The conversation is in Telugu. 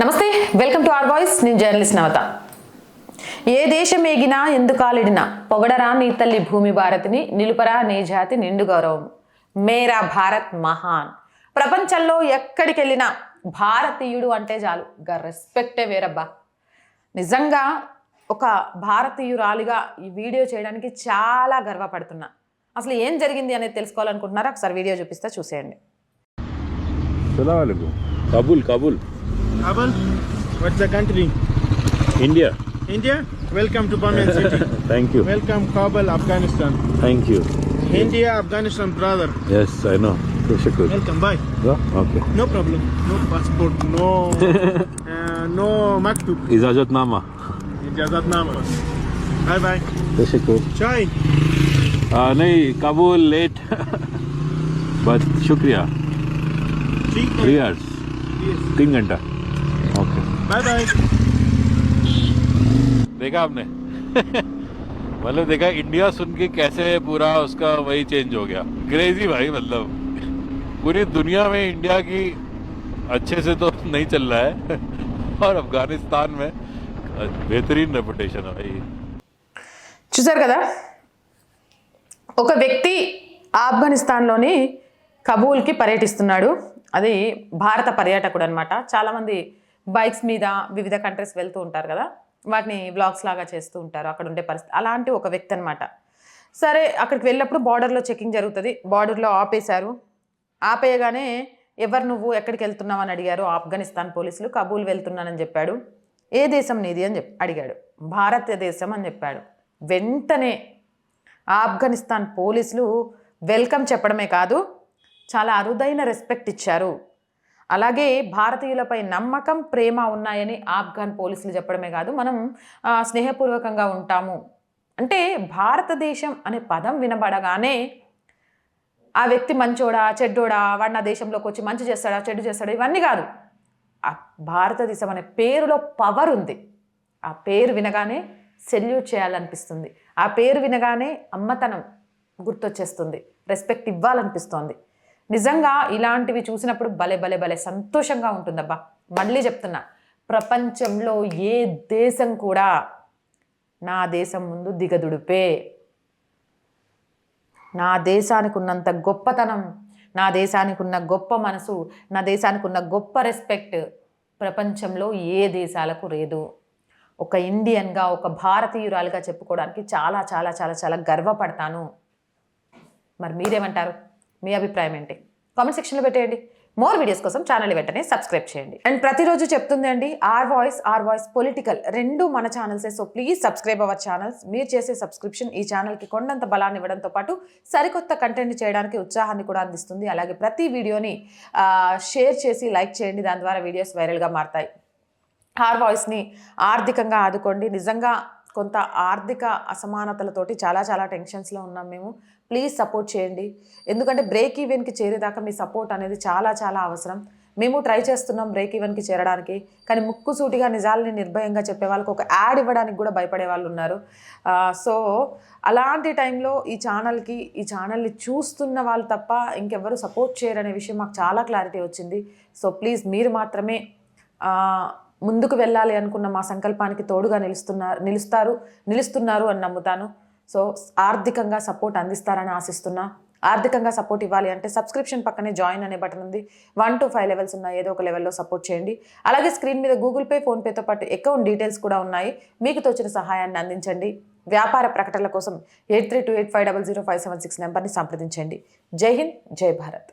నమస్తే వెల్కమ్ టు ఆర్ వాయిస్ నేను జర్నలిస్ట్ నవత. ఏ దేశం ఏగినా ఎందుకాలిడినా పొగడరా నీ తల్లి భూమి భారతిని నిలుపరా నీ జాతి నిండు గౌరవం. మేరా భారత్ మహాన్. ప్రపంచంలో ఎక్కడికి వెళ్ళినా భారతీయుడు అంటే చాలు గా రెస్పెక్టే వేరబ్బా. నిజంగా ఒక భారతీయురాలిగా ఈ వీడియో చేయడానికి చాలా గర్వపడుతున్నా. అసలు ఏం జరిగింది అనేది తెలుసుకోవాలనుకుంటున్నారా? ఒకసారి వీడియో చూపిస్తే చూసేయండి. Kabul, what's the country? India India. Welcome to Bombay City. Thank you Welcome Kabul, Afghanistan. Thank you India, Afghanistan, brother. Yes I know शुक्र Welcome. Bye. Okay No problem. No passport. No. uh, no maktub. इजाजतनामा Ijazatnama. Bye bye. शुक्र Chai. नहीं काबुल लेट बट शुक्रिया. Three hours Yes. तीन घंटा ओके Bye bye. देखा आपने मतलब देखा इंडिया सुन के कैसे पूरा उसका वही चेंज हो गया क्रेजी भाई मतलब पूरी दुनिया में इंडिया की अच्छे से तो नहीं चल रहा है और अफगानिस्तान में बेहतरीन रेपुटेशन है भाई చూసారు కదా ఒక వ్యక్తి ఆఫ్ఘనిస్తాన్లోని కబూల్కి పర్యటిస్తున్నాడు అది భారత పర్యాటకుడు అనమాట చాలామంది బైక్స్ మీద వివిధ కంట్రీస్ వెళ్తూ ఉంటారు కదా వాటిని బ్లాగ్స్ లాగా చేస్తూ ఉంటారు అక్కడ ఉండే పరిస్థితి. అలాంటి ఒక వ్యక్తి అనమాట సరే అక్కడికి వెళ్ళినప్పుడు బార్డర్లో చెకింగ్ జరుగుతుంది. బార్డర్లో ఆపేశారు. ఆపేయగానే ఎవరు నువ్వు? ఎక్కడికి వెళ్తున్నావు? అని అడిగారు ఆఫ్ఘనిస్తాన్ పోలీసులు. కబూల్ వెళ్తున్నానని చెప్పాడు. ఏ దేశం నీది? అని చెప్పి అడిగాడు. భారతదేశం అని చెప్పాడు. వెంటనే ఆఫ్ఘనిస్తాన్ పోలీసులు వెల్కమ్ చెప్పడమే కాదు చాలా అరుదైన రెస్పెక్ట్ ఇచ్చారు. అలాగే భారతీయులపై నమ్మకం ప్రేమ ఉన్నాయని ఆఫ్ఘన్ పోలీసులు చెప్పడమే కాదు మనం స్నేహపూర్వకంగా ఉంటాము. అంటే భారతదేశం అనే పదం వినబడగానే ఆ వ్యక్తి మంచోడా చెడ్డోడా వాడు నా దేశంలోకి వచ్చి మంచి చేస్తాడా చెడు చేస్తాడా ఇవన్నీ కాదు. ఆ భారతదేశం అనే పేరులో పవర్ ఉంది. ఆ పేరు వినగానే సెల్యూట్ చేయాలనిపిస్తుంది. ఆ పేరు వినగానే అమ్మతనం గుర్తొచ్చేస్తుంది. రెస్పెక్ట్ ఇవ్వాలనిపిస్తోంది. నిజంగా ఇలాంటివి చూసినప్పుడు భలే భలే భలే సంతోషంగా ఉంటుందబ్బా. మళ్ళీ చెప్తున్నా ప్రపంచంలో ఏ దేశం కూడా నా దేశం ముందు దిగదుడిపే. నా దేశానికి ఉన్నంత గొప్పతనం నా దేశానికి ఉన్న గొప్ప మనసు నా దేశానికి ఉన్న గొప్ప రెస్పెక్ట్ ప్రపంచంలో ఏ దేశాలకు లేదు. ఒక ఇండియన్గా ఒక భారతీయురాలుగా చెప్పుకోవడానికి చాలా చాలా చాలా చాలా గర్వపడతాను. మరి మీరేమంటారు? మీ అభిప్రాయం ఏంటి? కామెంట్ సెక్షన్లో పెట్టేయండి. మోర్ వీడియోస్ కోసం ఛానల్ వెంటనే సబ్స్క్రైబ్ చేయండి. అండ్ ప్రతిరోజు చెప్తుంది అండి R voice R voice political రెండు మన ఛానల్సే so please subscribe our channels మీరు చేసే సబ్స్క్రిప్షన్ ఈ ఛానల్కి కొండంత బలాన్ని ఇవ్వడంతో పాటు సరికొత్త కంటెంట్ చేయడానికి ఉత్సాహాన్ని కూడా అందిస్తుంది. అలాగే ప్రతి వీడియోని షేర్ చేసి లైక్ చేయండి. దాని ద్వారా వీడియోస్ వైరల్గా మారతాయి. ఆర్ వాయిస్ని ఆర్థికంగా ఆదుకోండి. నిజంగా కొంత ఆర్థిక అసమానతలతోటి చాలా చాలా టెన్షన్స్లో ఉన్నాం మేము. ప్లీజ్ సపోర్ట్ చేయండి. ఎందుకంటే బ్రేక్ ఈవెన్కి చేరేదాకా మీ సపోర్ట్ అనేది చాలా చాలా అవసరం. మేము ట్రై చేస్తున్నాం బ్రేక్ ఈవెన్కి చేరడానికి. కానీ ముక్కుసూటిగా నిజాలని నిర్భయంగా చెప్పే వాళ్ళకి ఒక యాడ్ ఇవ్వడానికి కూడా భయపడే వాళ్ళు ఉన్నారు. సో అలాంటి టైంలో ఈ ఛానల్కి ఈ ఛానల్ని చూస్తున్న వాళ్ళు తప్ప ఇంకెవ్వరు సపోర్ట్ చేయరనే విషయం మాకు చాలా క్లారిటీ వచ్చింది. సో ప్లీజ్ మీరు మాత్రమే ముందుకు వెళ్ళాలి అనుకున్న మా సంకల్పానికి తోడుగా నిలుస్తున్నారు నిలుస్తారు నిలుస్తున్నారు అని నమ్ముతాను. సో ఆర్థికంగా సపోర్ట్ అందిస్తారని ఆశిస్తున్నా. ఆర్థికంగా సపోర్ట్ ఇవ్వాలి అంటే సబ్స్క్రిప్షన్ పక్కనే జాయిన్ అనే బటన్ ఉంది. వన్ టు ఫైవ్ లెవెల్స్ ఉన్నాయి ఏదో ఒక లెవెల్లో సపోర్ట్ చేయండి. అలాగే స్క్రీన్ మీద గూగుల్ పే ఫోన్పేతో పాటు అకౌంట్ డీటెయిల్స్ కూడా ఉన్నాయి. మీకు తోచిన సహాయాన్ని అందించండి. వ్యాపార ప్రకటనల కోసం eight three two eight five double zero five seven six నెంబర్ని సంప్రదించండి. జై హింద్ జై భారత్.